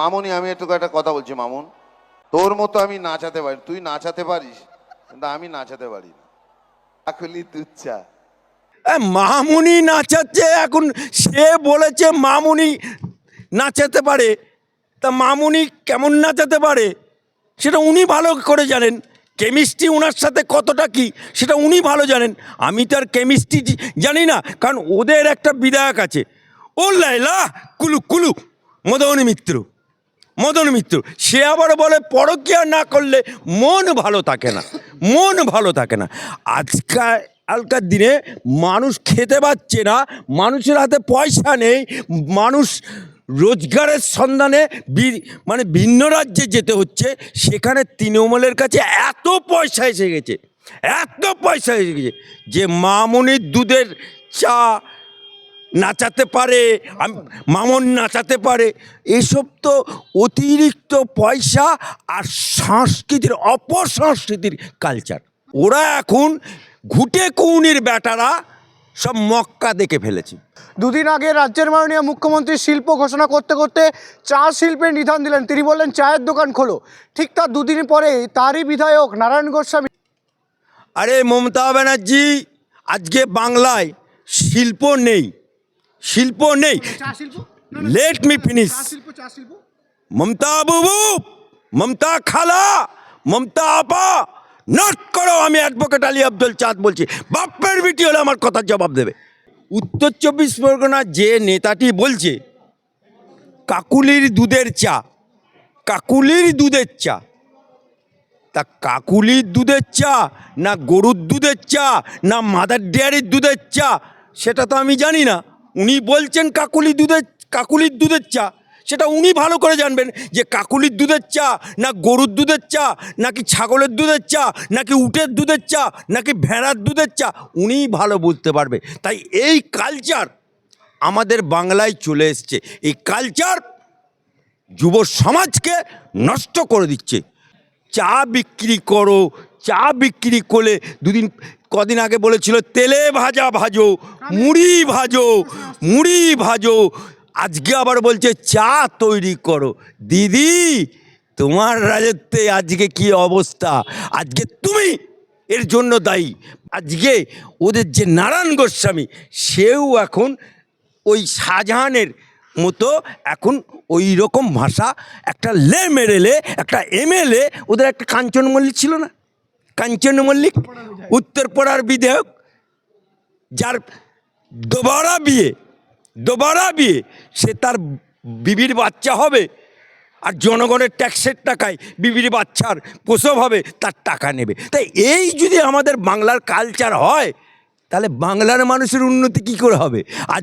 মামুনি, আমি একটু একটা কথা বলছি, মামুন। তোর মতো আমি নাচাতে পারি, তুই নাচাতে পারিস, কিন্তু আমি নাচাতে পারি না। মামুনি নাচাচ্ছে, এখন সে বলেছে মামুনি নাচাতে পারে। তা মামুনি কেমন নাচাতে পারে? সেটা উনি ভালো করে জানেন। কেমিস্ট্রি ওনার সাথে কতটা কি, সেটা উনি ভালো জানেন। আমি তার কেমিস্ট্রি জানি না, কারণ ওদের একটা বিধায়ক আছে। ও লাইলা কুলু কুলু, মদন মিত্র। মদন মিত্র। সে আবার বলে, পরকিয়া না করলে মন ভালো থাকে না। মন ভালো থাকে না। আজকাল আজকাল দিনে মানুষ খেতে পাচ্ছে না, মানুষের হাতে পয়সা নেই, মানুষ রোজগারের সন্ধানে মানে ভিন্ন রাজ্যে যেতে হচ্ছে, সেখানে তৃণমূলের কাছে এত পয়সা এসে গেছে, এত পয়সা এসে গেছে যে মামনির দুধের চা নাচাতে পারে মামন নাচাতে পারে। এসব তো অতিরিক্ত পয়সা আর সংস্কৃতির অপসংস্কৃতির কালচার ওরা এখন ঘুটে কৌনির বেটারা সব মক্কা দেখে ফেলেছে। দুদিন আগে রাজ্যের মাননীয় মুখ্যমন্ত্রী শিল্প ঘোষণা করতে করতে চা শিল্পের নিধান দিলেন। তিনি বললেন চায়ের দোকান খোলো। ঠিক তার দুদিন পরে তারই বিধায়ক নারায়ণ গোস্বামী আরে মমতা ব্যানার্জি আজকে বাংলায় শিল্প নেই। শিল্প নেই। লেট মি ফিনিশ মমতা বুবু মমতা খালা মমতা আপা নট করো আমি অ্যাডভোকেট আলী আব্দুল চাঁদ বলছি। বাপ্পের বিটি হলে আমার কথার জবাব দেবে। উত্তর চব্বিশ পরগনা যে নেতাটি বলছে কাকুলির দুধের চা কাকুলির দুধের চা তা কাকুলির দুধের চা না গরুর দুধের চা না মাদার ডেয়ারির দুধের চা সেটা তো আমি জানি না। উনি বলছেন কাকুলি দুধের কাকুলির দুধের চা। সেটা উনি ভালো করে জানবেন যে কাকুলির দুধের চা, না গরুর দুধের চা, নাকি ছাগলের দুধের চা, নাকি উটের দুধের চা, নাকি ভেড়ার দুধের চা, উনিই ভালো বুঝতে পারবে। তাই এই কালচার আমাদের বাংলায় চলে এসছে। এই কালচার যুব সমাজকে নষ্ট করে দিচ্ছে। চা বিক্রি করো, চা বিক্রি করলে দুদিন কদিন আগে বলেছিল, তেলে ভাজা ভাজো, মুড়ি ভাজো মুড়ি ভাজো। আজকে আবার বলছে, চা তৈরি করো। দিদি, তোমার রাজত্বে আজকে কি অবস্থা? আজকে তুমি এর জন্য দায়ী। আজকে ওদের যে নারায়ণ গোস্বামী, সেও এখন ওই শাহজাহানের মতো এখন ওই রকম ভাষা, একটা লে মেরেলে একটা এমএলএ ওদের একটা কাঞ্চন মল্লিক ছিল না? কাঞ্চন মল্লিক উত্তরপাড়ার বিধায়ক, যার দোবারা বিয়ে দোবারা বিয়ে, সে তার বিবির বাচ্চা হবে আর জনগণের ট্যাক্সের টাকায় বিবির বাচ্চার প্রসব হবে, তার টাকা নেবে। তাই এই যদি আমাদের বাংলার কালচার হয়, তাহলে বাংলার মানুষের উন্নতি কী করে হবে? আজ